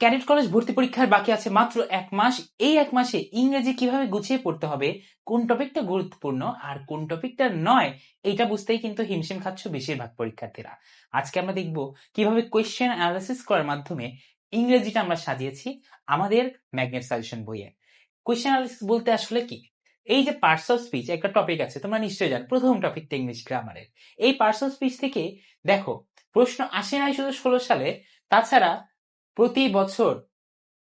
Cadet college ভর্তি পরীক্ষার বাকি আছে মাত্র এক মাস। এই এক মাসে ইংরেজি কীভাবে গুছিয়ে পড়তে হবে? কোন টপিকটা গুরুত্বপূর্ণ আর কোন টপিকটা নয়? এটা বুঝতেই কিন্তু হিমশিম খাচ্ছ বেশিরভাগ পরীক্ষার্থীরা। আজকে আমরা দেখব কীভাবে কোয়েশ্চেন অ্যানালিসিস করার মাধ্যমে ইংরেজিটা আমরা সাজিয়েছি আমাদের ম্যাগনেট সাজেশন বইয়ে। কোয়েশ্চেন অ্যানালিসিস বলতে আসলে কি? এই যে পার্টস অফ স্পিচ একটা টপিক আছে, তোমরা নিশ্চয়ই জানো, প্রথম টপিকটা ইংলিশ গ্রামারের এই পার্টস অফ স্পিচ থেকে দেখো, প্রশ্ন আসে নাই শুধু ষোলো সালে, তাছাড়া প্রতি বছর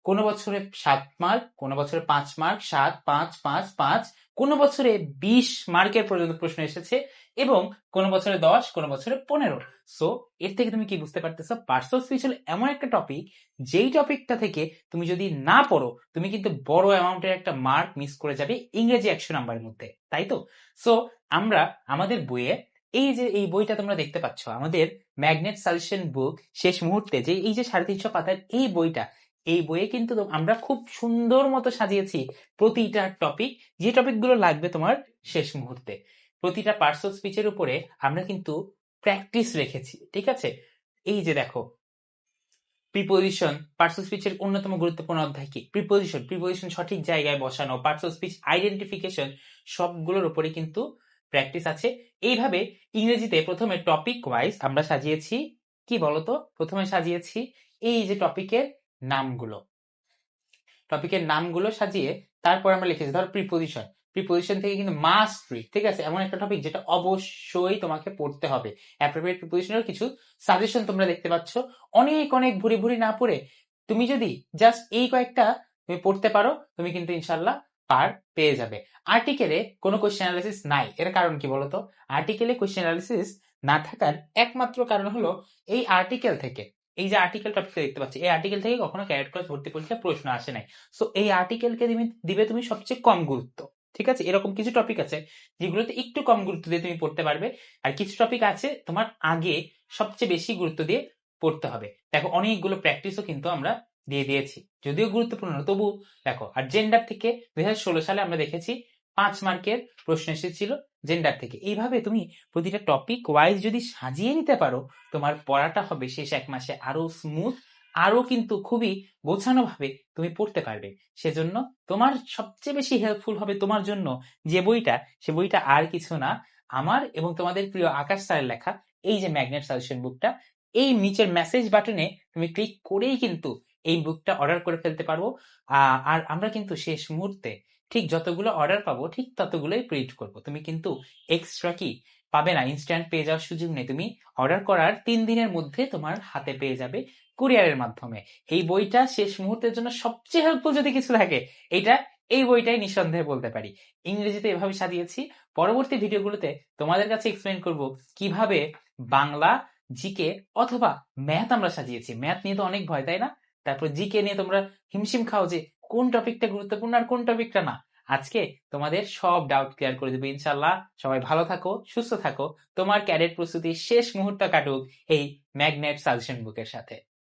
কোন বছরে সাত মার্ক কোন বছরে পাঁচ মার্ক সাত, পাঁচ পাঁচ পাঁচ, কোন বছরে বিশ মার্কের পর্যন্ত প্রশ্ন এসেছে এবং কোন বছরে দশ, কোন বছরে পনেরো। সো এর থেকে তুমি কি বুঝতে পারতেছো? পার্সোনাল স্পিচ এমন একটা টপিক যেই টপিকটা থেকে তুমি যদি না পড়ো, তুমি কিন্তু বড় অ্যামাউন্টের একটা মার্ক মিস করে যাবে ইংরেজি একশো নাম্বারের মধ্যে, তাই তো? সো আমরা আমাদের বইয়ে এই যে, এই বইটা তোমরা দেখতে পাচ্ছ, আমাদের ম্যাগনেট সাজেশন বুক শেষ মুহূর্তে যে, এই যে সাড়ে তিনশো পাতার এই বইটা, এই বইয়ে কিন্তু আমরা খুব সুন্দর মতো সাজিয়েছি প্রতিটা টপিক যে টপিকগুলো লাগবে তোমার শেষ মুহূর্তে। প্রতিটা পার্সোনাল স্পিচের উপরে আমরা কিন্তু প্র্যাকটিস রেখেছি, ঠিক আছে? এই যে দেখো প্রিপোজিশন পার্সোনাল স্পিচের অন্যতম গুরুত্বপূর্ণ অধ্যায় কি? প্রিপোজিশন প্রিপোজিশন সঠিক জায়গায় বসানো পার্সোনাল স্পিচ আইডেন্টিফিকেশন সবগুলোর উপরে কিন্তু প্র্যাকটিস আছে। এইভাবে ইংরেজিতে প্রথমে টপিক ওয়াইজ আমরা সাজিয়েছি। কি বলতো? প্রথমে সাজিয়েছি এই যে টপিকের নামগুলো। টপিকের নামগুলো সাজিয়ে তারপর আমরা লিখেছি, ধর প্রিপোজিশন প্রিপোজিশন থেকে কিন্তু মাস্ট্রি ঠিক আছে? এমন একটা টপিক যেটা অবশ্যই তোমাকে পড়তে হবে। অ্যাপ্রোপ্রিয়েট প্রিপোজিশনের কিছু সাজেশন তোমরা দেখতে পাচ্ছ। অনেক অনেক ভুরি ভুরি না পড়ে তুমি যদি জাস্ট এই কয়েকটা তুমি পড়তে পারো, তুমি কিন্তু ইনশাল্লাহ পার পেয়ে যাবে। আর্টিকেলে কোনো কোয়েশ্চেন অ্যানালিসিস নাই। এর কারণ কি বলতো? আর্টিকেলে কোয়েশ্চেন অ্যানালিসিস না থাকার একমাত্র কারণ হলো এই আর্টিকেল থেকে। এই যে আর্টিকেল টপিকটা দেখতে পাচ্ছি, এই আর্টিকেল থেকে কখনো ক্যারেট ক্লাস ভর্তি পরীক্ষা প্রশ্ন আসে নাই। সো এই আর্টিকেলকে দিবে তুমি সবচেয়ে কম গুরুত্ব, ঠিক আছে? এরকম কিছু টপিক আছে যেগুলোতে একটু কম গুরুত্ব দিয়ে তুমি পড়তে পারবে। আর কিছু টপিক আছে তোমার আগে সবচেয়ে বেশি গুরুত্ব দিয়ে পড়তে হবে। দেখো, অনেকগুলো প্র্যাকটিসও কিন্তু আমরা দিয়ে দিয়েছি। যদিও গুরুত্বপূর্ণ তবু দেখো, আর জেন্ডার থেকে দু হাজার ষোলো সালে আমরা দেখেছি পাঁচ মার্কের প্রশ্ন এসেছিল জেন্ডার থেকে। এইভাবে তুমি প্রতিটা টপিক ওয়াইজ যদি সাজিয়ে নিতে পারো, তোমার পড়াটা হবে শেষ এক মাসে আরও স্মুথ আরও কিন্তু খুবই গোছানো ভাবে তুমি পড়তে পারবে। সেজন্য তোমার সবচেয়ে বেশি হেল্পফুল হবে তোমার জন্য যে বইটা, সে বইটা আর কিছু না, আমার এবং তোমাদের প্রিয় আকাশ স্যারের লেখা, এই যে ম্যাগনেট সাজেশন বুকটা এই নিচের মেসেজ বাটনে তুমি ক্লিক করেই কিন্তু এই বুকটা অর্ডার করে ফেলতে পারব। আর আমরা কিন্তু শেষ মুহূর্তে ঠিক যতগুলো অর্ডার পাবো, ঠিক ততগুলোই প্রিন্ট করব। তুমি কিন্তু এক্সট্রা কি পাবে না? ইনস্ট্যান্ট পেয়ে যাওয়ার সুযোগ নেই। তুমি অর্ডার করার তিন দিনের মধ্যে তোমার হাতে পেয়ে যাবে কুরিয়ারের মাধ্যমে। এই বইটা শেষ মুহূর্তের জন্য সবচেয়ে হেল্পফুল যদি কিছু থাকে, এটা এই বইটাই নিঃসন্দেহে বলতে পারি। ইংরেজিতে এভাবে সাজিয়েছি। পরবর্তী ভিডিওগুলোতে তোমাদের কাছে এক্সপ্লেন করব কীভাবে বাংলা জিকে অথবা ম্যাথ আমরা সাজিয়েছি। ম্যাথ নিয়ে তো অনেক ভয়, তাই না? তারপর জিকে নিয়ে তোমরা হিমশিম খাও যে কোন টপিকটা গুরুত্বপূর্ণ আর কোন টপিকটা না। আজকে তোমাদের সব ডাউট ক্লিয়ার করে দেবো ইনশাল্লাহ সবাই ভালো থাকো, সুস্থ থাকো। তোমার ক্যাডেট প্রস্তুতি শেষ মুহূর্ত কাটুক এই ম্যাগনেট সাজেশন বুকের সাথে।